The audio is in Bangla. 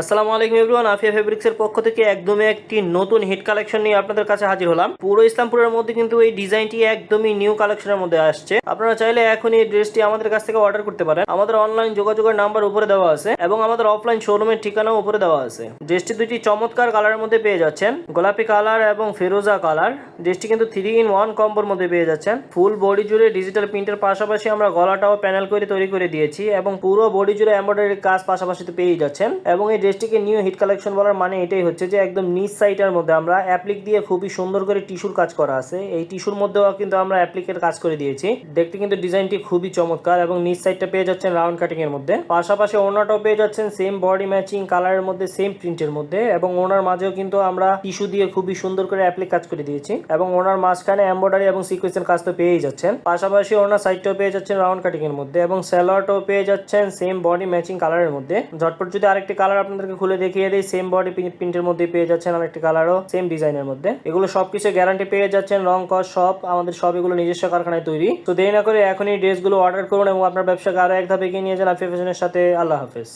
আসসালামু আলাইকুম এভরিওয়ান, আফিয়া ফেব্রিক্সের পক্ষ থেকে একদমই একটি নতুন হিট কালেকশন নিয়ে আপনাদের কাছে হাজির হলাম। পুরো ইসলামপুরের মধ্যে কিন্তু এই ডিজাইনটি একদমই নিউ কালেকশনের মধ্যে আসছে। আপনারা চাইলে এখন এই ড্রেসটি আমাদের কাছ থেকে অর্ডার করতে পারেন। আমাদের অনলাইন যোগাযোগের নাম্বার উপরে দেওয়া আছে এবং আমাদের অফলাইন শোরুমের ঠিকানাও উপরে দেওয়া আছে। ড্রেসটি দুটি চমৎকার কালারের মধ্যে পেয়ে যাচ্ছেন। গোলাপি কালার এবং ফেরোজা কালার ড্রেসটি কিন্তু থ্রি ইন ওয়ান কম্বোর মধ্যে পেয়ে যাচ্ছেন। ফুল বডি জুড়ে ডিজিটাল প্রিন্টের পাশাপাশি আমরা গলাটাও প্যানেল করে তৈরি করে দিয়েছি এবং পুরো বডি জুড়ে এমব্রয়ডারি কাজ পাশাপাশি তো পেয়েই যাচ্ছেন। এবং এই ড্রেসটিকে নিউ হিট কালেকশন বলার মানে এটাই হচ্ছে যে একদম নিচ সাইডের মধ্যে আমরা অ্যাপ্লিক দিয়ে খুবই সুন্দর করে টিস্যুর কাজ করা আছে। এই টিস্যুর মধ্যেও কিন্তু আমরা অ্যাপ্লিকের কাজ করে দিয়েছি। দেখতে কিন্তু ডিজাইনটি খুবই চমৎকার এবং নিচ সাইডটা পেয়ে যাচ্ছেন রাউন্ড কাটিং এর মধ্যে। পাশাপাশি ওনাটাও পেয়ে যাচ্ছেন সেম বডি ম্যাচিং কালারের মধ্যে সেম প্রিন্টের মধ্যে এবং ওনার মাঝেও কিন্তু আমরা টিস্যু দিয়ে খুবই সুন্দর করে অ্যাপ্লিক কাজ করে দিয়েছি এবং ওনার মাঝখানে এমব্রয়ডারি এবং সিকোয়েন্সের কাজ তো পেয়েই যাচ্ছেন। পাশাপাশি ওনার সাইডটাও পেয়ে যাচ্ছেন রাউন্ড কাটিং এর মধ্যে এবং স্যালোয়ারটাও পেয়ে যাচ্ছেন সেম বডি ম্যাচিং কালারের মধ্যে। ঝটপট যদি আরেকটি কালার আপনাদেরকে খুলে দেখিয়ে দিই। সেম বডি প্রিন্টের মধ্যে পেয়ে যাচ্ছেন আরেকটি কালারও সেম ডিজাইনের মধ্যে। এগুলো সবকিছু গ্যারান্টি পেয়ে যাচ্ছেন, রং, কস, সব আমাদের সব এগুলো নিজস্ব কারখানায় তৈরি। তো দেরি না করে এখনই ড্রেসগুলো অর্ডার করুন এবং আপনার ব্যবসাকে আরও এক ধাপে এগিয়ে নিয়ে যান। আফিফ ফ্যাশনের সাথে আল্লাহ হাফেজ।